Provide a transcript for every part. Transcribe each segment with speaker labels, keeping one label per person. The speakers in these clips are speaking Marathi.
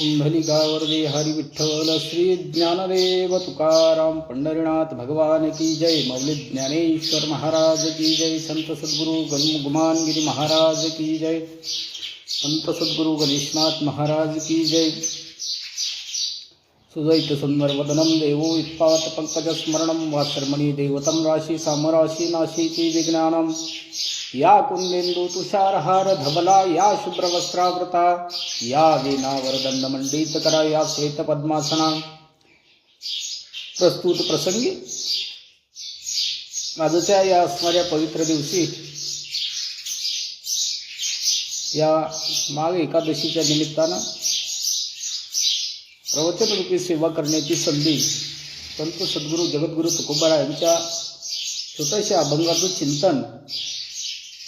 Speaker 1: पुंडलिकावरदे हरी विठ्ठल श्री ज्ञानदेव तुकाराम पंढरीनाथ भगवान की जय. मौली ज्ञानेश्वर महाराज की जय. संत सद्गुरु गुमानगिरी महाराज की जय. संत सद्गुरु गणेशनाथ महाराज की जय. सुजैत सुंदरवदनं देवो उत्पात पंकजस्मरणं वासर्मणि देवतं राशी सामराशी नाशीची विज्ञानम या कुंदेंदू तुषारहार धबला या शुभ्रवस्त्रावृता या वीणावरदंडमंडित करा या श्वेत पद्मासना प्रस्तुत प्रसंगी आजच्या या असणाऱ्या पवित्र दिवशी या माघ एकादशीच्या निमित्तानं प्रवचनरूपी सेवा करण्याची संधी संत सद्गुरू जगद्गुरू तुकोबारा यांच्या छोट्याशा अभंगाचं चिंतन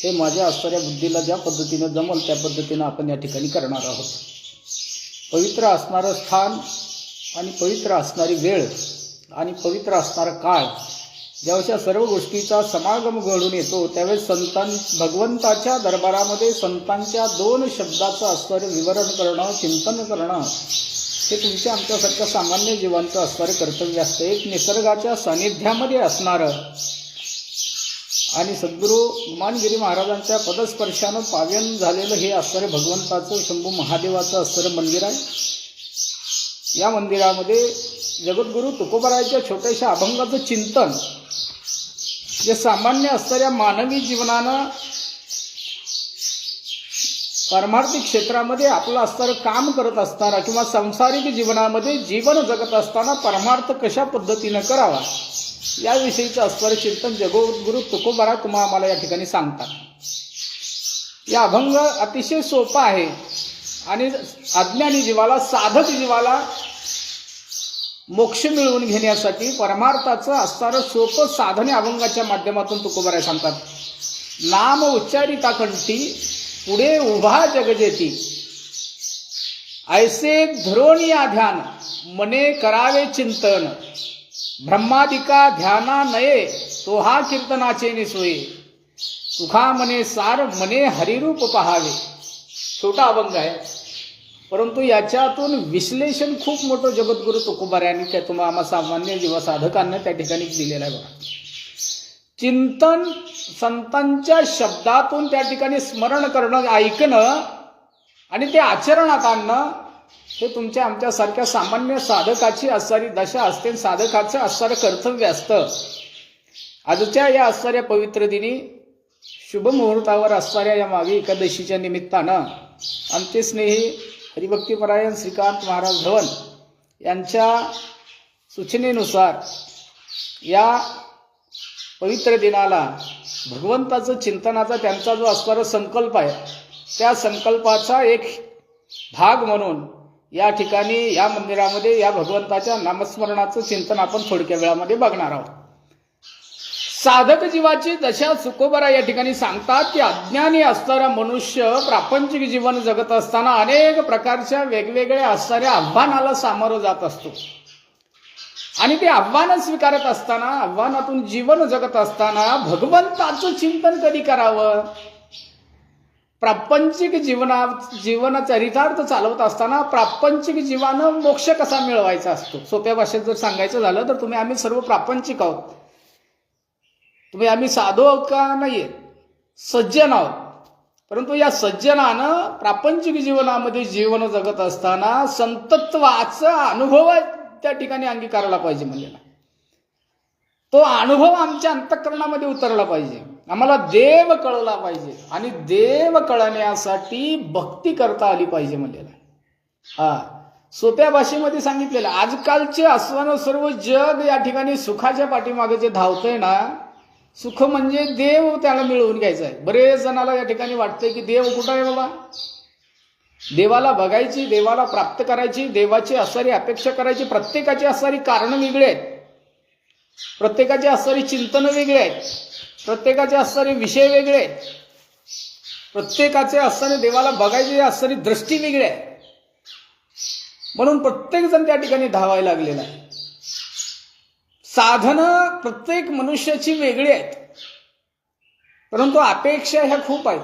Speaker 1: हे माझ्या असणाऱ्या बुद्धीला ज्या पद्धतीनं जमल त्या पद्धतीनं आपण या ठिकाणी करणार आहोत. पवित्र असणारं स्थान आणि पवित्र असणारी वेळ आणि पवित्र असणारा काळ ज्यावेळेस या सर्व गोष्टीचा समागम घडून येतो त्यावेळेस संतां भगवंताच्या दरबारामध्ये संतांच्या दोन शब्दाचं असणारं विवरण करणं चिंतन करणं हे तुमच्या आमच्यासारख्या सामान्य जीवांचं असणारं कर्तव्य असतं. एक निसर्गाच्या सानिध्यामध्ये असणारं आणि सद्गुरू गुमानगिरी महाराजांच्या पदस्पर्शानं पावन झालेलं हे आश्चर्य भगवंताचं शंभू महादेवाचं आश्चर्य मंदिर आहे. या मंदिरामध्ये जगद्गुरू तुकोबरायच्या छोट्याशा अभंगाचं चिंतन जे सामान्य असणाऱ्या मानवी जीवनानं पारमार्थिक क्षेत्रामध्ये आपलं असणारं काम करत असताना किंवा सांसारिक जीवनामध्ये जीवन जगत असताना परमार्थ कशा पद्धतीनं करावा? याविषयीचं असणारं चिंतन जगोगुरु तुकोबारा तुम्हा आम्हाला या ठिकाणी सांगतात. या अभंग अतिशय सोपा आहे आणि अज्ञानी जीवाला साधक जीवाला मोक्ष मिळवून घेण्यासाठी परमार्थाचं असणारं सोपं साधने अभंगाच्या माध्यमातून तुकोबारा सांगतात. नाम उच्चारिता कंठी पुढे उभा जगजेती. ऐसे धरोणी ध्यान मने करावे चिंतन. ब्रह्मादिका ध्याना नये तो हा कीर्तनाचे निसोये सुखा मने सार मने हरिरूप पहावे. छोटा अभंग आहे. परंतु याच्यातून विश्लेषण खूप मोठं जगद्गुरु तुकोबार यांनी त्या तुम्हाला सामान्य जीवा साधकांना त्या ठिकाणी दिलेलं आहे बघा. चिंतन संतांच्या शब्दातून त्या ठिकाणी स्मरण करणं ऐकणं आणि ते आचरणात आणणं हे तुमच्या आमच्यासारख्या सामान्य साधकाची असणारी दशा असते. साधकाचं असणारं कर्तव्य असतं. आजच्या या असणाऱ्या पवित्र दिनी शुभ मुहूर्तावर असणाऱ्या या मागे एकादशीच्या निमित्तानं आमचे स्नेही हरिभक्तीपरायण श्रीकांत महाराज धवन यांच्या सूचनेनुसार या पवित्र दिनाला भगवंताचं चिंतनाचा त्यांचा जो असणारा संकल्प आहे त्या संकल्पाचा एक भाग म्हणून या ठिकाणी या मंदिरामध्ये या भगवंताच्या नामस्मरणाचं चिंतन आपण थोडक्या वेळामध्ये बघणार आहोत. साधक जीवाची दशा सुकोबरा या ठिकाणी सांगतात की अज्ञानी असणारा मनुष्य प्रापंचिक जीवन जगत असताना अनेक प्रकारच्या वेगवेगळ्या असणाऱ्या आव्हानाला सामोरं जात असतो. आणि ते आव्हानं स्वीकारत असताना आव्हानातून जीवन जगत असताना भगवंताचं चिंतन कधी करावं? प्रापंचिक जीवना जीवन चरितार्थ चालवत असताना प्रापंचिक जीवानं मोक्ष कसा मिळवायचा असतो? सोप्या भाषेत जर सांगायचं झालं तर तुम्ही आम्ही सर्व प्रापंचिक आहोत. तुम्ही आम्ही साधू आहोत का नाही सज्जन आहोत. परंतु या सज्जनानं प्रापंचिक जीवनामध्ये जीवन जगत असताना संतत्वाचा अनुभव त्या ठिकाणी अंगीकारला पाहिजे म्हणजे तो अनुभव आमच्या अंतःकरणामध्ये उतरला पाहिजे. आम्हाला देव कळला पाहिजे आणि देव कळण्यासाठी भक्ती करता आली पाहिजे म्हणलेला हा सोप्या भाषेमध्ये सांगितलेलं आजकालचे असवानं सर्व जग या ठिकाणी सुखाच्या पाठीमागे जे धावतंय ना सुख म्हणजे देव त्याला मिळवून घ्यायचं आहे. बरेच जणाला या ठिकाणी वाटतंय की देव कुठं आहे बाबा? देवाला बघायची देवाला प्राप्त करायची देवाची असणारी अपेक्षा करायची प्रत्येकाची असणारी कारणं वेगळी आहेत. प्रत्येकाची असणारी चिंतनं वेगळी आहेत. प्रत्येकाचे असणारे विषय वेगळे प्रत्येकाचे असताना देवाला बघायचे असणारी दृष्टी वेगळी आहे. म्हणून प्रत्येक जण त्या ठिकाणी धावायला लागलेला आहे. साधनं प्रत्येक मनुष्याची वेगळी आहेत. परंतु अपेक्षा ह्या खूप आहेत.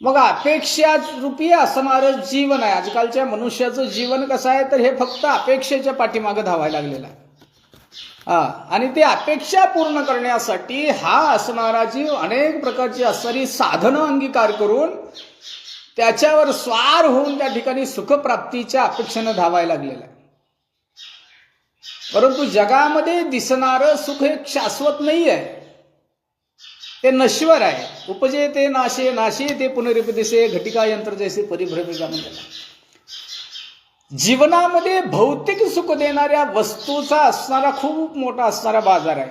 Speaker 1: मग अपेक्षा रूपी असणारं जीवन आहे. आजकालच्या मनुष्याचं जीवन कसं आहे तर हे फक्त अपेक्षेच्या पाठीमागं धावायला लागलेलं आहे. आणि ते अपेक्षा पूर्ण करण्यासाठी हा असणारा जीव अनेक प्रकारची असणारी साधनं अंगीकार करून त्याच्यावर स्वार होऊन त्या ठिकाणी सुखप्राप्तीच्या अपेक्षेनं धावायला लागलेला आहे. परंतु जगामध्ये दिसणारं सुख हे शाश्वत नाही आहे ते नश्वर आहे. उपजे ते नाशे नाशे ते पुनरिपदिसे घटिका यंत्र जैसे परिभ्रमिका म्हणजे जीवनामध्ये भौतिक सुख देणाऱ्या वस्तूचा असणारा खूप मोठा असणारा बाजार आहे.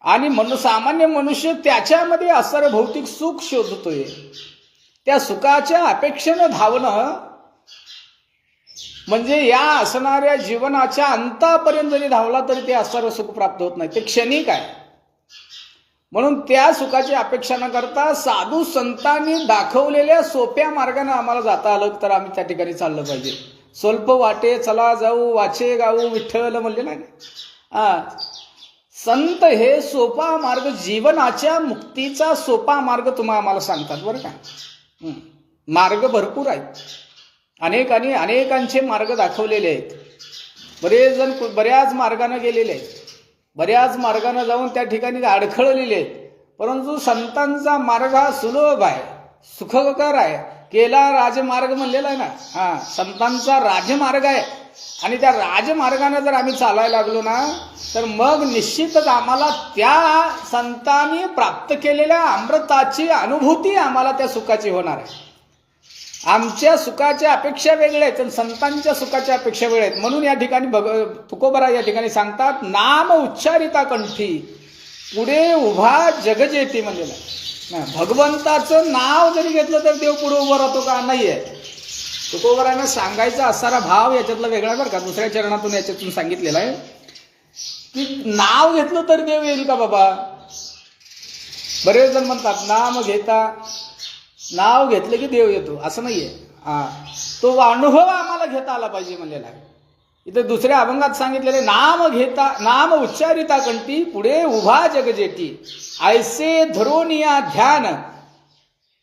Speaker 1: आणि मनु सामान्य मनुष्य त्याच्यामध्ये असणारं भौतिक सुख शोधतोय. त्या सुखाच्या अपेक्षेनं धावणं म्हणजे या असणाऱ्या जीवनाच्या अंतापर्यंत जरी धावला तरी ते असणारं सुख प्राप्त होत नाही. ते क्षणिक आहे. म्हणून त्या सुखाची अपेक्षा न करता साधू संतांनी दाखवलेल्या सोप्या मार्गाने आम्हाला जाता आलं तर आम्ही त्या ठिकाणी चाललं पाहिजे. स्वल्प वाटे चला जाऊ वाचे गाऊ विठ्ठल म्हणले ना हा. संत हे सोपा मार्ग जीवनाच्या मुक्तीचा सोपा मार्ग तुम्हा आम्हाला सांगतात बरं का? मार्ग भरपूर आहेत. अनेकांनी अनेकांचे मार्ग दाखवलेले आहेत. बरेच जण बऱ्याच मार्गाने गेलेले आहेत. बऱ्याच मार्गाने जाऊन त्या ठिकाणी अडखळलेले आहेत. परंतु संतांचा मार्ग हा सुलभ आहे सुखकर आहे. केला राजमार्ग म्हणलेला आहे ना? हा संतांचा राजमार्ग आहे. आणि त्या राजमार्गाने जर आम्ही चालायला लागलो ना तर मग निश्चितच आम्हाला त्या संतांनी प्राप्त केलेल्या अमृताची अनुभूती आम्हाला त्या सुखाची होणार आहे. आमच्या सुखाच्या अपेक्षा वेगळ्या आहेत आणि संतांच्या सुखाच्या अपेक्षा वेगळ्या आहेत. म्हणून या ठिकाणी भग तुकोबरा या ठिकाणी सांगतात नाम उच्चारिता कंठी पुढे उभा जगजेती म्हणलेला भगवंताचं नाव जरी घेतलं तर देव पुढे उभं राहतो का? नाही आहे तुकोबरानं सांगायचा असणारा भाव याच्यातला वेगळा बरं का. दुसऱ्या चरणातून याच्यातून सांगितलेला आहे की नाव घेतलं तर देव येईल का बाबा? बरेच जण म्हणतात नाम घेता नाव घेतलं की देव येतो असं नाहीये. हा. तो अनुभव आम्हाला घेता आला पाहिजे म्हणलेला आहे. इथं दुसऱ्या अभंगात सांगितलेले नाम घेता नाम उच्चारिता कंटी पुढे उभा जगजेटी. ऐसे धरोनिया ध्यान.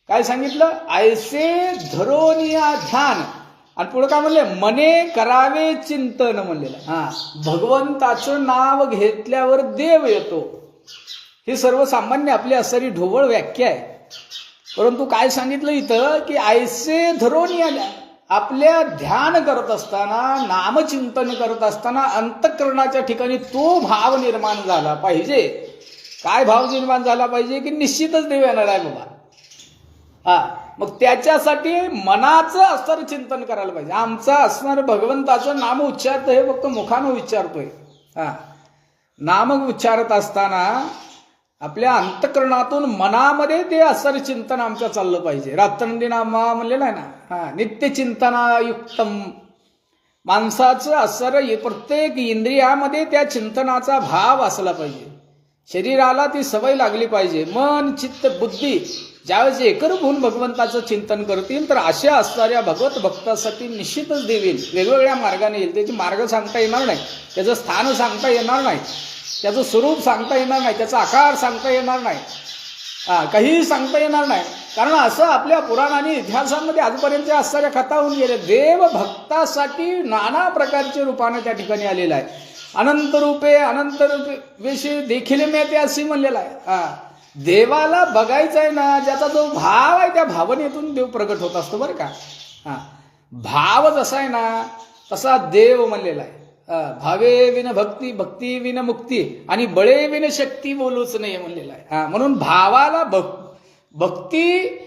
Speaker 1: काय सांगितलं? ऐसे धरोनिया ध्यान. आणि पुढे काय म्हणले? मने करावे चिंतन म्हणलेलं हा. भगवंताचं नाव घेतल्यावर देव येतो. ही सर्वसामान्य आपली असणारी ढोबळ व्याख्या आहे. परंतु काय सांगितलं इथं की आयसे धरून आल्या. आपल्या ध्यान करत असताना नामचिंतन करत असताना अंतकरणाच्या ठिकाणी तो भाव निर्माण झाला पाहिजे. काय भाव निर्माण झाला पाहिजे की निश्चितच देव येणार आहे बाबा. हा मग त्याच्यासाठी मनाचं असणारं चिंतन करायला पाहिजे. आमचं असणारं भगवंताचं नाम उच्चारतं हे फक्त मुखानं उच्चारतोय. हा नाम उच्चारत असताना आपल्या अंतकरणातून मनामध्ये ते असर चिंतन आमचं चाललं पाहिजे. रात्रंदिनामा म्हणलेलं आहे ना हा नित्य चिंतनायुक्तम माणसाचं असर प्रत्येक इंद्रियामध्ये त्या चिंतनाचा भाव असला पाहिजे. शरीराला ती सवय लागली पाहिजे. मन चित्त बुद्धी ज्यावेळेस एकरूप होऊन भगवंताचं चिंतन करतील तर अशा असणाऱ्या भगवत भक्तासाठी निश्चितच देवील वेगवेगळ्या मार्गाने येईल. त्याची मार्ग सांगता येणार नाही. त्याचं स्थान सांगता येणार नाही. त्याचं स्वरूप सांगता येणार नाही त्याचा आकार सांगता येणार नाही. हां काहीही सांगता येणार नाही. कारण असं आपल्या पुराणाने इतिहासामध्ये आजपर्यंत असणाऱ्या कथा होऊन गेल्या देव भक्तासाठी नाना प्रकारचे रूपाने त्या ठिकाणी आलेलं आहे. अनंत रूपे अनंत रूपे विषयी देखील ते असे म्हणलेलं आहे. हां देवाला बघायचं आहे ना ज्याचा जो भाव आहे त्या भावनेतून देव प्रगट होत असतो बरं का. हा भाव जसा आहे ना तसा देव म्हणलेला आहे. भावे विन भक्ती भक्ती विन मुक्ती आणि बळे विन शक्ती बोलूच नाही म्हणलेला आहे. हा म्हणून भावाला भक् भक्ती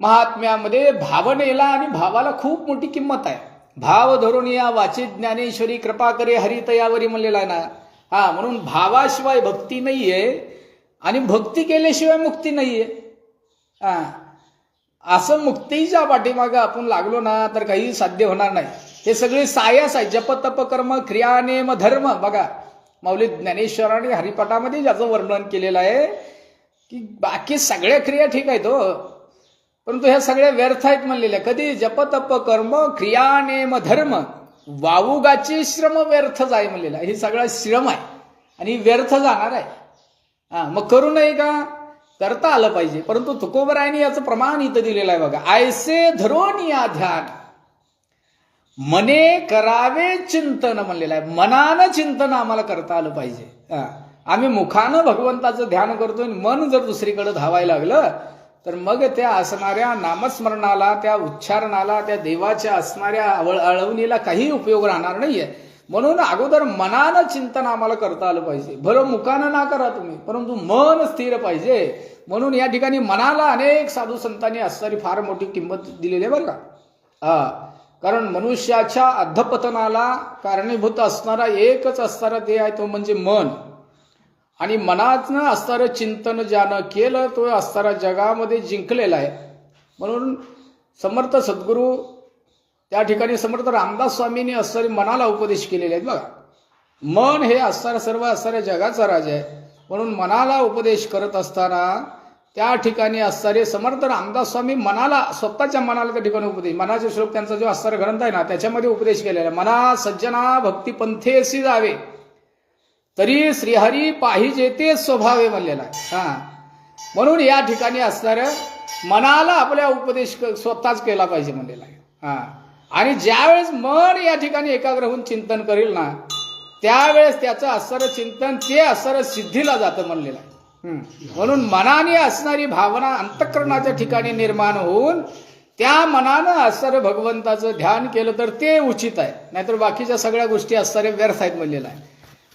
Speaker 1: महात्म्यामध्ये भावनेला आणि भावाला खूप मोठी किंमत आहे. भाव धरून या वाचित ज्ञानेश्वरी कृपा करे हरितयावरी म्हणलेला आहे ना. हा म्हणून भावाशिवाय भक्ती नाहीये आणि भक्ती केल्याशिवाय मुक्ती नाहीये. हा असं मुक्तीच्या पाठीमागं आपण लागलो ना तर काही साध्य होणार नाही. हे सगळे सायस आहे जप तप कर्म क्रिया नेम धर्म. बघा माऊली ज्ञानेश्वराने हरिपाठामध्ये ज्याचं वर्णन केलेलं आहे की बाकी सगळ्या क्रिया ठीक आहेत हो. परंतु ह्या सगळ्या व्यर्थ आहेत म्हणलेल्या. कधी? जप तप कर्म क्रिया नेम धर्म. वावुगाची श्रम व्यर्थच आहे म्हणलेला हे सगळा श्रम आहे. आणि व्यर्थ जाणार आहे. हा मग करू नये का? करता आलं पाहिजे. परंतु तुकोबरायने याचं प्रमाण इथं दिलेलं आहे बघा. आयसे धरून ध्यान. मने करावे चिंतन म्हणलेलं आहे. मनानं चिंतन आम्हाला करता आलं पाहिजे. हा. आम्ही मुखानं भगवंताचं ध्यान करतोय आणि मन जर दुसरीकडे धावायला लागलं तर मग त्या असणाऱ्या नामस्मरणाला त्या उच्चारणाला त्या देवाच्या असणाऱ्या अवळ अळवणीला काही उपयोग राहणार नाहीये. म्हणून अगोदर मनानं चिंतन आम्हाला करता आलं पाहिजे. भलं मुखानं ना करा तुम्ही परंतु मन स्थिर पाहिजे. म्हणून या ठिकाणी मनाला अनेक साधू संतांनी असणारी फार मोठी किंमत दिलेली आहे बरं का? हा. कारण मनुष्याच्या अधपतनाला कारणीभूत असणारा एकच असणारा ते आहे तो म्हणजे मन. आणि मनातनं असणारं चिंतन ज्यानं केलं तो असणारा जगामध्ये जिंकलेला आहे. म्हणून समर्थ सद्गुरू त्या ठिकाणी समर्थ रामदास स्वामींनी असणारे मनाला उपदेश केलेले आहेत बघा. मन हे असणारं सर्व असणाऱ्या जगाचा राजा आहे. म्हणून मनाला उपदेश करत असताना त्या ठिकाणी असणारे समर्थ रामदास स्वामी मनाला स्वतःच्या मनाला त्या ठिकाणी उपदेश मनाचे श्लोक त्यांचा जो असणारा ग्रंथ आहे ना त्याच्यामध्ये उपदेश केलेला आहे. मना सज्जना भक्तीपंथेसी जावे. तरी श्रीहरी पाहिजे ते स्वभावे म्हणलेला आहे. हा. म्हणून या ठिकाणी असणारं मनाला आपल्या उपदेश स्वतःच केला पाहिजे म्हणलेला आहे. हा. आणि ज्यावेळेस मन या ठिकाणी एकाग्र होऊन चिंतन करेल ना त्यावेळेस त्याचं असणारं चिंतन ते असणारं सिद्धीला जातं म्हणलेलं आहे. म्हणून मनाने असणारी भावना अंतःकरणाच्या ठिकाणी निर्माण होऊन त्या मनानं असणारं भगवंताचं ध्यान केलं तर ते उचित आहे. नाहीतर बाकीच्या सगळ्या गोष्टी असणाऱ्या व्यर्थ आहेत म्हणलेलं आहे.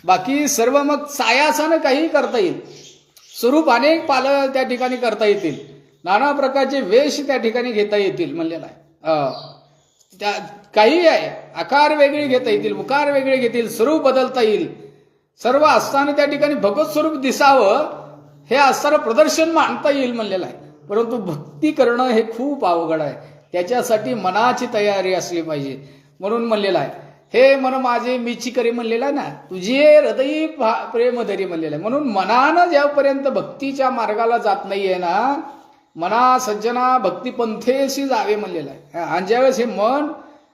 Speaker 1: बाकी सर्व मग सायासानं काहीही करता येईल. स्वरूप अनेक पालं त्या ठिकाणी करता येतील. नाना प्रकारचे वेश त्या ठिकाणी घेता येतील म्हणलेलं आहे. त्या काही आहे. आकार वेगळे घेता येतील उकार वेगळे घेतील स्वरूप बदलता येईल. सर्व असताना त्या ठिकाणी भगवत स्वरूप दिसावं. हे असणारं प्रदर्शन मांडता येईल म्हणलेलं आहे. परंतु भक्ती करणं हे खूप अवघड आहे. त्याच्यासाठी मनाची तयारी असली पाहिजे. म्हणून म्हणलेलं आहे. हे मन माझे मीची करे म्हणलेलं आहे ना? तुझे हृदयी प्रेम धरी म्हणलेलं आहे. म्हणून मनानं ज्यापर्यंत भक्तीच्या मार्गाला जात नाहीये ना मना सज्जना भक्तीपंथेशी जावे म्हणलेलं आहे. आणि ज्यावेळेस हे मन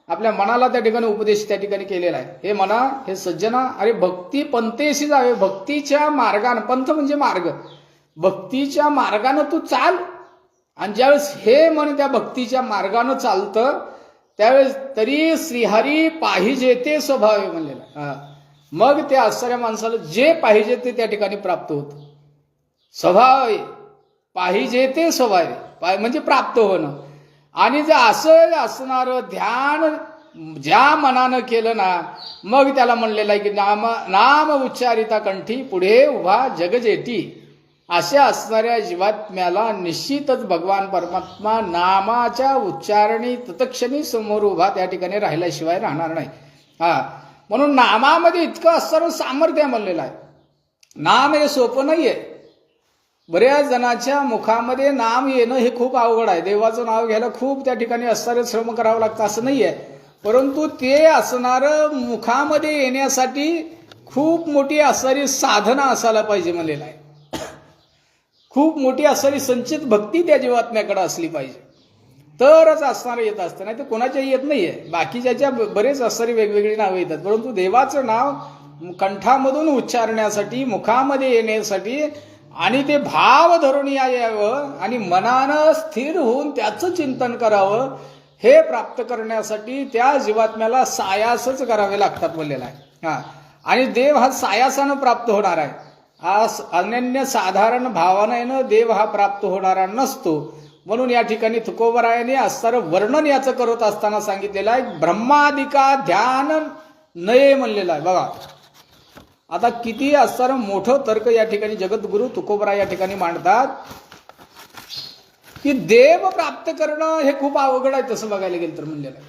Speaker 1: आपल्या मनाला त्या ठिकाणी उपदेश त्या ठिकाणी केलेला आहे. हे मना हे सज्जना अरे भक्ती पंथेशी जावे. भक्तीच्या मार्गानं पंथ म्हणजे मार्ग. भक्तीच्या मार्गानं तू चाल. आणि ज्यावेळेस हे मन त्या भक्तीच्या मार्गानं चालतं त्यावेळेस तरी श्रीहरी पाहिजे ते स्वभाव आहे म्हणलेलं. हा. मग त्या असणाऱ्या माणसाला जे पाहिजे ते त्या ठिकाणी प्राप्त होतं. स्वभाव आहे. पाहिजे ते स्वभाव आहे. म्हणजे प्राप्त होणं. आणि जर असं असणारं ध्यान ज्या मनानं केलं ना मग त्याला म्हणलेलं आहे की नाम नाम उच्चारिता कंठी पुढे उभा जगजेटी. अशा असणाऱ्या जीवात्म्याला निश्चितच भगवान परमात्मा नामाच्या उच्चारणी तत्क्षणी समोर उभा त्या ठिकाणी राहिल्याशिवाय राहणार नाही. हा. म्हणून नामामध्ये इतकं असणारं सामर्थ्य म्हणलेलं आहे. नाम हे सोपं नाही आहे बऱ्याच जणाच्या मुखामध्ये नाम येणं हे खूप अवघड आहे. देवाचं नाव घ्यायला खूप त्या ठिकाणी असणारे श्रम करावं लागतं असं नाही आहे परंतु ते असणारं मुखामध्ये येण्यासाठी खूप मोठी असणारी साधना असायला पाहिजे म्हणलेलं आहे. खूप मोठी असणारी संचित भक्ती त्या जीवात्म्याकडे असली पाहिजे. तरच असणारं येत असतं नाही तर कोणाच्याही येत नाही आहे बाकीच्याच्या बरेच असणारी वेगवेगळी नावं येतात. परंतु देवाचं नाव कंठामधून उच्चारण्यासाठी मुखामध्ये येण्यासाठी आणि ते भाव धरून या यावं आणि मनानं स्थिर होऊन त्याचं चिंतन करावं हे प्राप्त करण्यासाठी त्या जीवात्म्याला सायासच करावे लागतात बोललेला आहे. हा. आणि देव हा सायासानं प्राप्त होणार आहे. हा अनन्य साधारण भावनेनं देव हा प्राप्त होणारा नसतो. म्हणून या ठिकाणी तुकोबरायाने असणारं वर्णन याचं करत असताना सांगितलेलं आहे ब्रह्मादिका ध्यान नये म्हणलेलं आहे. बघा. आता किती असणारं मोठं तर्क या ठिकाणी जगद्गुरु तुकोबरा या ठिकाणी मांडतात. की देव प्राप्त करणं हे खूप अवघड आहे तसं बघायला गेलं तर म्हणलेलं आहे.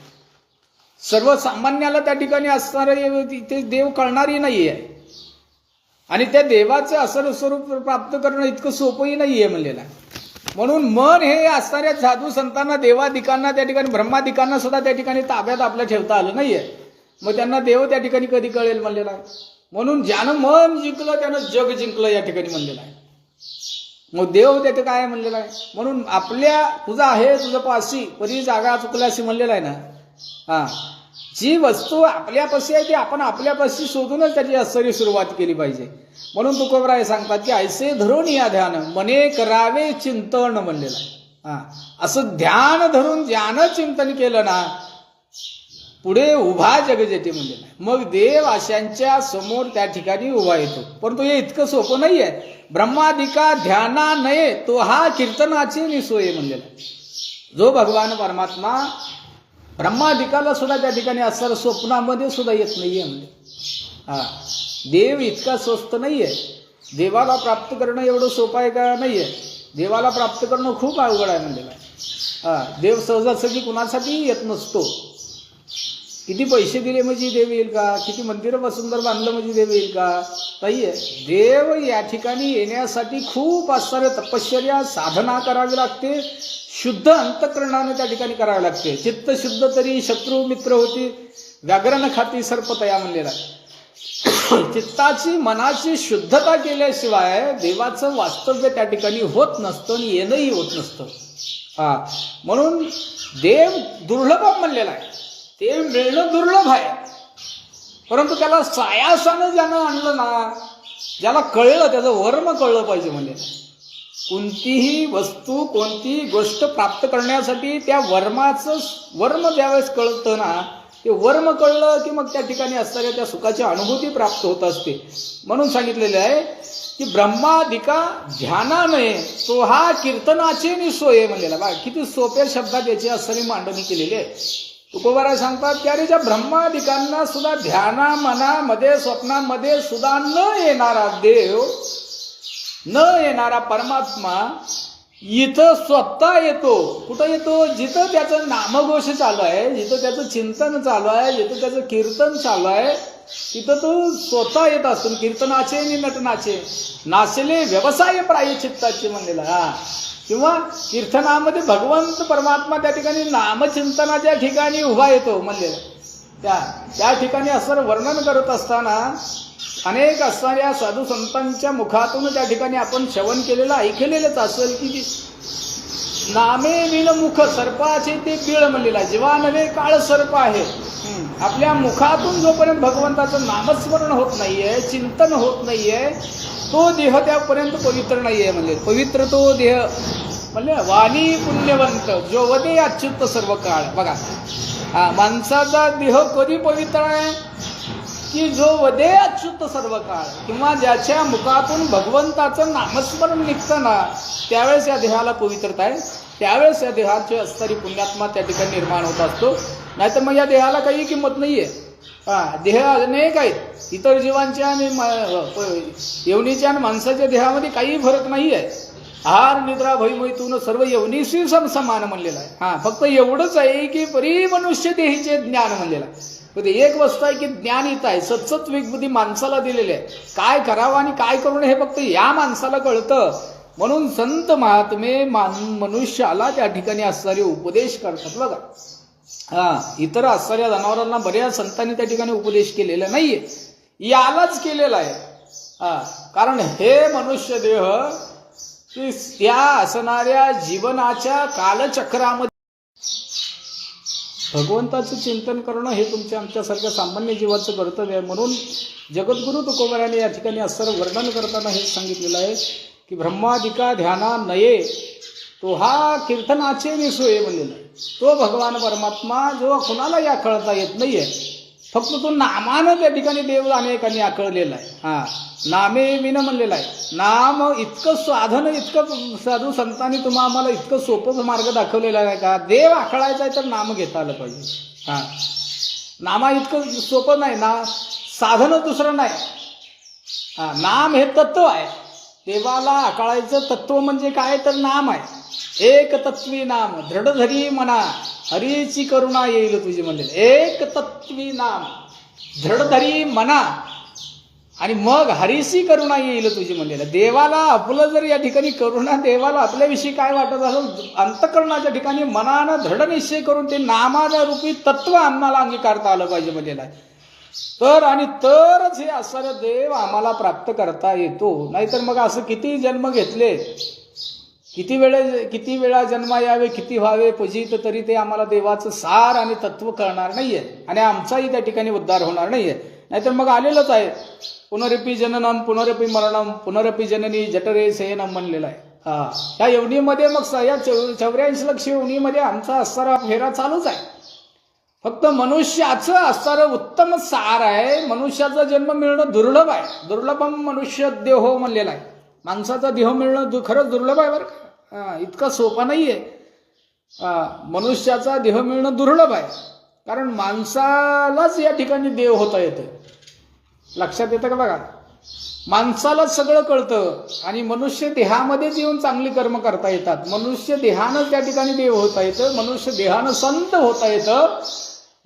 Speaker 1: सर्वसामान्याला त्या ठिकाणी असणारं इथे देव कळणारही नाही आहे आणि त्या देवाचं असर स्वरूप प्राप्त करणं इतकं सोपंही नाहीये म्हणलेलं. म्हणून मन हे असणाऱ्या साधू संतांना देवादिकांना त्या ठिकाणी ब्रह्मादिकांना सुद्धा त्या ठिकाणी ताब्यात आपल्या ठेवता आलं नाहीये. मग त्यांना देव त्या ठिकाणी कधी कळेल म्हणलेला? आहे म्हणून ज्यानं मन जिंकलं त्यानं जग जिंकलं या ठिकाणी म्हणलेलं आहे. मग देव त्याचं काय म्हणलेलं आहे? म्हणून आपल्या तुझा आहे तुझं पाशी परी जागा चुकल्याशी म्हणलेलं आहे ना? हां. जी वस्तू आपल्यापाशी आहे ती आपण आपल्यापाशी शोधूनच त्याची असरी सुरुवात केली पाहिजे. म्हणून तुकोबराय सांगतात की ऐसे धरून या ध्यान मने करावे चिंतन म्हणलेलं आहे. हा. असं ध्यान धरून ज्यानं चिंतन केलं ना पुढे उभा जगजेते म्हणजे मग देव अशांच्या समोर त्या ठिकाणी उभा येतो. परंतु हे इतकं सोपं नाहीये. ब्रह्मादिका ध्याना नये तो हा कीर्तनाची निसोय म्हणलेला आहे. जो भगवान परमात्मा ब्रह्माधिकाला सुद्धा त्या ठिकाणी असणारं स्वप्नामध्ये सुद्धा येत नाही आहे म्हणजे हा. देव इतका स्वस्त नाही आहे देवाला प्राप्त करणं एवढं सोपं आहे का? नाही आहे देवाला प्राप्त करणं खूप अवघड आहे म्हणलेलं हां हा. देव सहजासहजी कुणासाठी येत नसतो. किती पैसे दिले म्हणजे देव येईल का? किती मंदिरं सुंदर बांधलं म्हणजे देव येईल का? नाहीये. देव या ठिकाणी येण्यासाठी खूप असणारे तपश्चर्या साधना करावी लागते. शुद्ध अंतकरणाने त्या ठिकाणी करावे लागते. चित्त शुद्ध तरी शत्रू मित्र होती. व्याकरण खाती सर्पतया म्हणलेला चित्ताची मनाची शुद्धता केल्याशिवाय देवाचं वास्तव्य त्या ठिकाणी होत नसतं आणि येणंही होत नसतं. हा. म्हणून देव दुर्लभ म्हणलेला आहे. ते मिळणं दुर्लभ आहे. परंतु त्याला सायासानं ज्यानं आणलं ना ज्याला कळलं त्याचं वर्म कळलं पाहिजे म्हणजे कोणतीही वस्तू कोणतीही गोष्ट प्राप्त करण्यासाठी त्या वर्माचं वर्म ज्यावेळेस कळतं ना ते वर्म कळलं की मग त्या ठिकाणी असणाऱ्या त्या सुखाची अनुभूती प्राप्त होत असते. म्हणून सांगितलेले आहे की ब्रह्मादिका ध्यानाने तो हा कीर्तनाचे निसोय म्हणलेला. बा किती सोप्या शब्दात याची असणारी मांडणी केलेली आहे. तुकोबारा सांगतात की अरे ज्या ब्रह्मादिकांना सुद्धा ध्याना मनामध्ये स्वप्नामध्ये सुद्धा न येणारा देव न येणारा परमात्मा इथं स्वतः येतो. कुठं येतो? जिथं त्याचं नामघोष चालू आहे जिथं त्याचं चिंतन चालू आहे जिथं त्याचं कीर्तन चालू आहे तिथं तो स्वतः येत असतो. कीर्तनाचे आणि नटनाचे. नाचले व्यवसाय प्रायचित्ताचे म्हणलेला. हा. किंवा कीर्तनामध्ये भगवंत परमात्मा त्या ठिकाणी नामचिंतनाच्या ठिकाणी उभा येतो म्हणलेला. त्या त्या ठिकाणी असं वर्णन करत असताना अनेक असणाऱ्या साधू संतांच्या मुखातून त्या ठिकाणी आपण श्रवण केलेलं ऐकलेलंच असेल की नामे विण मुख सर्पाचे ते बिळ म्हणलेला आहे. जेव्हा नवे काळ सर्प आहे. आपल्या मुखातून जोपर्यंत भगवंताचं नामस्मरण होत नाहीये चिंतन होत नाहीये तो देह त्यापर्यंत पवित्र नाहीये म्हणजे पवित्र तो देह म्हणले वाणी पुण्यवंत जो वदे अच्युत सर्व काळ बघा हा माणसाचा देह कधी पवित्र आहे की जो वदे अच्युत सर्व काळ किंवा ज्याच्या मुखातून भगवंताचं नामस्मरण निघतं ना त्यावेळेस या देहाला पवित्रता आहे. त्यावेळेस या देहाची असणारी पुण्यात्मा त्या ठिकाणी निर्माण होत असतो. नाहीतर मग या देहाला काही किंमत नाही आहे हा देह अनेक आहेत. इतर जीवांच्या आणि मा- यवनीच्या आणि माणसाच्या देहामध्ये काही फरक नाही आहे आहार निद्रा भयमैतून सर्व यवनीशी सम समान म्हणलेलं आहे. हा फक्त एवढंच आहे की परी मनुष्य देहीचे ज्ञान म्हणलेलं आहे. ते एक वस्तू आहे की ज्ञान येत आहे सतसत विगबुद्धी माणसाला दिलेली आहे. काय करावं आणि काय करू नये हे फक्त या माणसाला कळतं. म्हणून संत महात्मे मान मनुष्याला त्या ठिकाणी असणारे उपदेश करतात बघा. हा इतर असणाऱ्या जनावरांना बऱ्याच संतांनी त्या ठिकाणी उपदेश केलेला नाहीये. यालाच केलेला आहे. हा कारण हे मनुष्य देह त्या असणाऱ्या जीवनाच्या कालचक्रामध्ये भगवंताचं चिंतन करणं हे तुमच्या आमच्यासारख्या सामान्य जीवाचं कर्तव्य आहे. म्हणून जगद्गुरु तुकोबराने या ठिकाणी असं वर्णन करताना हे सांगितलेलं आहे की ब्रह्मादिका ध्याना नये. तो हा कीर्तनाचे निसोय म्हणलेला आहे. तो भगवान परमात्मा जो कुणाला या कळता येत नाही आहे फक्त तो नामानं त्या ठिकाणी देव अनेकांनी आकळलेला आहे. हा. नामे विन म्हणलेला आहे. नाम इतकं साधन इतकं साधू संतांनी तुम्हा आम्हाला इतकं सोपं मार्ग दाखवलेला आहे का? देव आखळायचा आहे तर नाम घेता आलं पाहिजे. हा. नामा इतकं सोपं नाही. ना साधन दुसरं नाही. हा. नाम हे तत्व आहे. देवाला आकळायचं तत्व म्हणजे काय? तर नाम आहे. एक तत्वी नाम दृढधरी मना हरीची करुणा येईल तुझी म्हणले एक तत्वी नाम दृढधरी मना आणि मग हरीशी करुणा येईल तुझी म्हणलेलं देवाला आपलं जर या ठिकाणी करुणा देवाला आपल्याविषयी काय वाटत असेल अंतकरणाच्या ठिकाणी मनानं दृढ निश्चय करून ते नामाच्या रूपी तत्व आम्हाला अंगीकारता आलं पाहिजे म्हणलेलं आहे तर आणि तरच हे असणारं देव आम्हाला प्राप्त करता येतो. नाहीतर मग असं किती जन्म घेतले किती वेळे किती वेळा जन्मा यावे किती व्हावे पूजित तरी ते आम्हाला देवाचं सार आणि तत्व कळणार नाहीये. आणि आमचाही त्या ठिकाणी उद्धार होणार नाहीये. नाहीतर मग आलेलंच आहे. पुनरपी जननम पुनरपी मरणम पुनरपी जननी जठरे सेनम म्हणलेलं आहे. हा. या एवढीमध्ये मग स- या चौऱ्याऐंशी लक्ष एवढीमध्ये आमचा असणारा फेरा चालूच आहे. फक्त मनुष्याचं असणारं उत्तम सार आहे. मनुष्याचा जन्म मिळणं दुर्लभ आहे. दुर्लभम मनुष्य देहो म्हणलेला आहे. माणसाचा देह मिळणं दु- खरंच दुर्लभ आहे बरं का? इतका सोपा नाही आहे मनुष्याचा देह मिळणं दुर्लभ आहे. कारण माणसालाच या ठिकाणी देव होता येतं लक्षात येतं का बघा? माणसालाच सगळं कळतं आणि मनुष्य देहामध्येच येऊन चांगली कर्म करता येतात. मनुष्य देहानं त्या ठिकाणी देव होता येतं. मनुष्य देहानं संत होता येतं.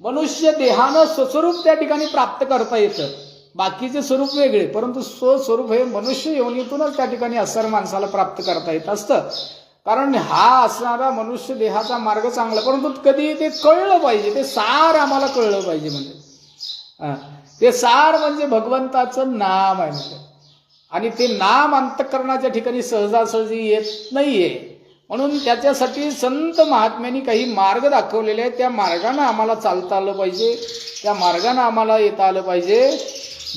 Speaker 1: मनुष्य देहानं स्वस्वरूप त्या ठिकाणी प्राप्त करता येतं. बाकीचे स्वरूप वेगळे परंतु स्वस्वरूप हे मनुष्य योनीतूनच त्या ठिकाणी असर माणसाला प्राप्त करता येत असतं. कारण हा असणारा मनुष्य देहाचा मार्ग चांगला परंतु कधी ते कळलं पाहिजे ते सार आम्हाला कळलं पाहिजे म्हणजे. ते सार म्हणजे भगवंताचं नाम आहे म्हणजे. आणि ते नाम अंतकरणाच्या ठिकाणी सहजासहजी येत नाहीये. म्हणून त्याच्यासाठी संत महात्म्यांनी काही मार्ग दाखवलेले आहेत त्या मार्गानं आम्हाला चालता आलं पाहिजे त्या मार्गानं आम्हाला येता आलं पाहिजे.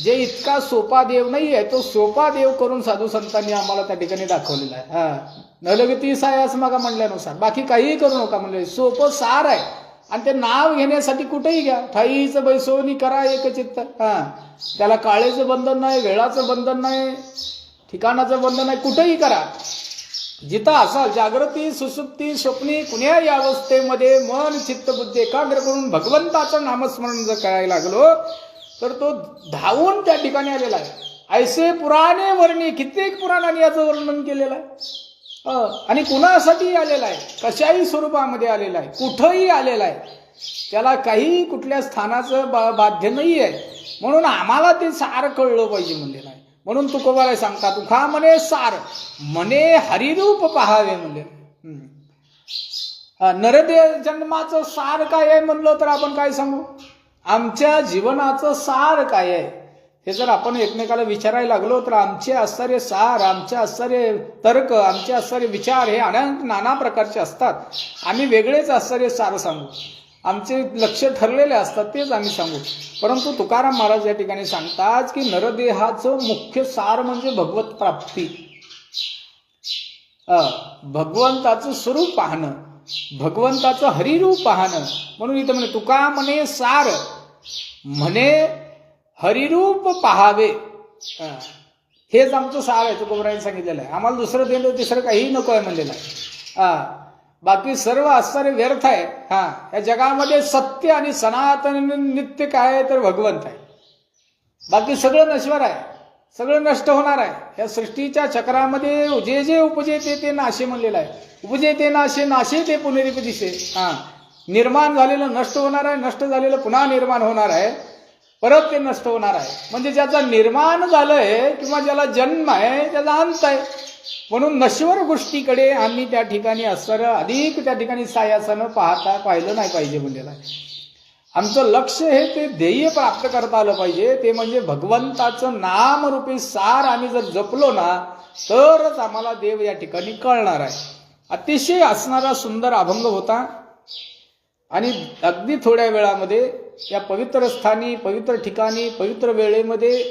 Speaker 1: जे इतका सोपा देव नाही आहे तो सोपा देव करून साधू संतांनी आम्हाला त्या ठिकाणी दाखवलेला आहे. हा. नलगती सायास असं म्हणल्यानुसार. बाकी काहीही करू नका म्हणले. सोपं सार आहे. आणि ते नाव घेण्यासाठी कुठेही घ्या. ठाईचं बैसोनी करा एकचित्त हां. त्याला काळेचं बंधन नाही वेळाचं बंधन नाही ठिकाणाचं बंधन नाही कुठेही करा. जिथं असाल जागृती सुसुप्ती स्वप्नी कुण्या या अवस्थेमध्ये मन चित्तबुद्धी एकाग्र करून भगवंताचं नामस्मरण जर करायला लागलो तर तो धावून त्या ठिकाणी आलेला आहे. ऐसे पुराणे वर्णी कित्येक पुराणाने याचं वर्णन केलेलं आहे. आणि कुणासाठी आलेला आहे? कशाही स्वरूपामध्ये आलेला आहे. कुठंही आलेला आहे. त्याला काही कुठल्या स्थानाचं बा बाध्य नाही आहे म्हणून आम्हाला ते सार कळलं पाहिजे म्हणलेलं आहे. म्हणून तुकोबाला सांगता तुखा म्हणे सार म्हणे हरिरूप पहावे म्हणले. नरदेव जन्माचं सार काय आहे म्हणलं तर आपण काय सांगू? आमच्या जीवनाचं सार काय आहे? हे जर आपण एकमेकाला विचारायला लागलो तर आमचे असणारे सार आमचे असणारे तर्क आमचे असणारे विचार हे अनेक नाना प्रकारचे असतात. आम्ही वेगळेच असणारे सार सांगू. आमचे लक्ष ठरलेले असतात तेच आम्ही सांगू. परंतु तुकाराम महाराज या ठिकाणी सांगतात की नरदेहाचं मुख्य सार म्हणजे भगवत प्राप्ती. भगवंताचं स्वरूप पाहणं. भगवंताचं हरिरूप पाहणं. म्हणून इथं म्हणे तुका म्हणे सार म्हणे हरिरूप पाहावे. हेच आमचं सार आहे तुकोबराने सांगितलेलं आहे. आम्हाला दुसरं देणं तिसरं काहीही नको आहे म्हणलेलं आहे. हा. बाकी सर्व असणारे व्यर्थ आहे. हा. या जगामध्ये सत्य आणि सनातन नित्य काय आहे तर भगवंत आहे. बाकी सगळं नश्वर आहे. सगळं नष्ट होणार आहे. या सृष्टीच्या चक्रामध्ये जे जे उपजे ते ते नाशे म्हणलेलं आहे. उपजे ते नाशे नाशे ते पुनरिपदिसे हा. निर्माण झालेलं नष्ट होणार आहे नष्ट झालेलं पुन्हा निर्माण होणार आहे. परत ते नष्ट होणार आहे. म्हणजे ज्याचा निर्माण झालंय किंवा ज्याला जन्म आहे त्याचा अंत आहे. म्हणून नश्वर गोष्टीकडे आम्ही त्या ठिकाणी असणारं अधिक त्या ठिकाणी सायासानं पाहता पाहिलं नाही पाहिजे म्हणलेलं आहे. आमचं लक्ष हे ते ध्येय प्राप्त करता आलं पाहिजे. ते म्हणजे भगवंताचं नामरूपी सार आम्ही जर जपलो ना तरच आम्हाला देव या ठिकाणी कळणार आहे. अतिशय असणारा सुंदर अभंग होता. आणि अगदी थोड्या वेळामध्ये या पवित्र स्थानी पवित्र ठिकाणी पवित्र वेळेमध्ये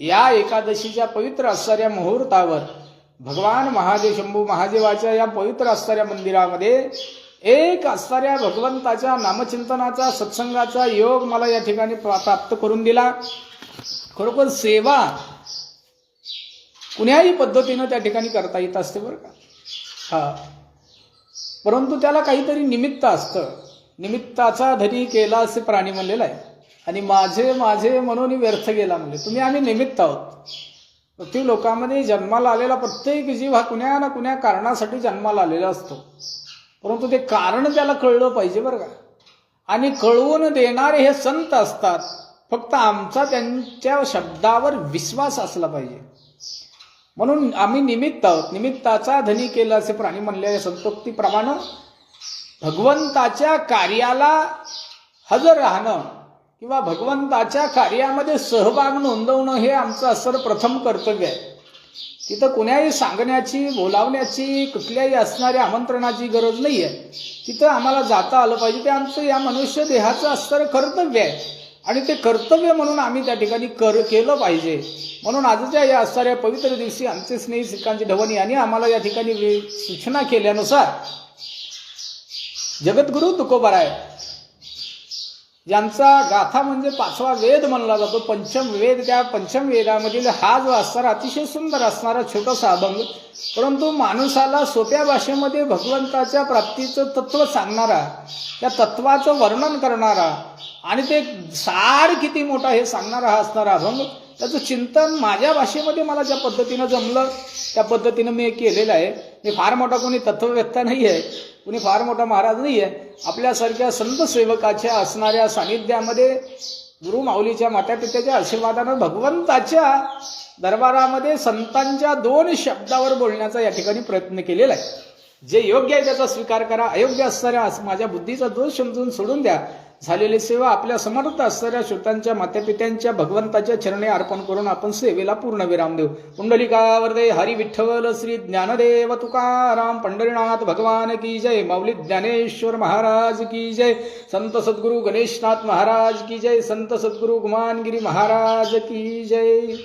Speaker 1: या एकादशीच्या पवित्र असणाऱ्या मुहूर्तावर भगवान महादेव शंभू महादेवाच्या या पवित्र असणाऱ्या मंदिरामध्ये एक असणाऱ्या भगवंताच्या नामचिंतनाचा सत्संगाचा योग मला या ठिकाणी प्रा- प्राप्त करून दिला. खरोखर सेवा कुण्याही पद्धतीनं त्या ठिकाणी करता येत असते बरं का? हा. परंतु त्याला काहीतरी निमित्त असतं. निमित्ताचा धनी केला असे प्राणी म्हणलेला आहे. आणि माझे माझे म्हणून व्यर्थ गेला म्हणजे तुम्ही आम्ही निमित्त आहोत. पृथ्वी लोकांमध्ये जन्माला आलेला प्रत्येक जीव हा कुण्या ना कुण्या कारणासाठी जन्माला आलेला असतो. परंतु ते कारण त्याला कळलं पाहिजे बरं का. आणि कळवून देणारे हे संत असतात. फक्त आमचा त्यांच्या शब्दावर विश्वास असला पाहिजे. म्हणून आम्ही निमित्त आहोत निमित्ताचा धनी केला असे प्राणी म्हणलेल्या संतोक्तीप्रमाणे भगवंताच्या कार्याला हजर राहणं किंवा भगवंताच्या कार्यामध्ये सहभाग नोंदवणं हे आमचं असं प्रथम कर्तव्य आहे. तिथं कुणाही सांगण्याची बोलावण्याची कुठल्याही असणाऱ्या आमंत्रणाची गरज नाही आहे तिथं आम्हाला जाता आलं पाहिजे. ते आमचं या मनुष्य देहाचं असणारं कर्तव्य आहे. आणि ते कर्तव्य म्हणून आम्ही त्या ठिकाणी कर केलं पाहिजे. म्हणून आजच्या या असणाऱ्या पवित्र दिवशी आमचे स्नेही श्रीकांत ढवणी यांनी आम्हाला या ठिकाणी सूचना केल्यानुसार जगद्गुरु तुकोबाराय ज्यांचा गाथा म्हणजे पाचवा वेद म्हणला जातो. पंचम वेद त्या पंचम वेदामधील हा जो असणारा अतिशय सुंदर असणारा छोटासा अभंग परंतु माणसाला सोप्या भाषेमध्ये भगवंताच्या प्राप्तीचं तत्व सांगणारा त्या तत्वाचं वर्णन करणारा आणि ते सार किती मोठा हे सांगणारा हा असणारा अभंग त्याचं चिंतन माझ्या भाषेमध्ये मला ज्या पद्धतीनं जमलं त्या पद्धतीनं मी केलेलं आहे. मी फार मोठा कोणी तत्ववेत्ता नाही आहे कुणी फार मोठा महाराज नाही आहे आपल्यासारख्या संत सेवकाच्या असणाऱ्या सानिध्यामध्ये गुरु माऊलीच्या मातापित्याच्या आशीर्वादानं भगवंताच्या दरबारामध्ये संतांच्या दोन शब्दावर बोलण्याचा या ठिकाणी प्रयत्न केलेला आहे. जे योग्य आहे त्याचा स्वीकार करा अयोग्य असणाऱ्या माझ्या बुद्धीचा दोष समजून सोडून द्या. झालेली सेवा आपल्या समर्थ असणाऱ्या श्रोतांच्या मातापित्यांच्या भगवंताच्या चरणी अर्पण करून आपण सेवेला पूर्ण विराम देऊ. पुंडलिकावर्दे हरी विठ्ठल श्री ज्ञानदेव तुकाराम पंढरीनाथ भगवान की जय माऊली ज्ञानेश्वर महाराज की जय संत सद्गुरु गणेशनाथ महाराज की जय संत सद्गुरु गुमानगिरी महाराज की जय.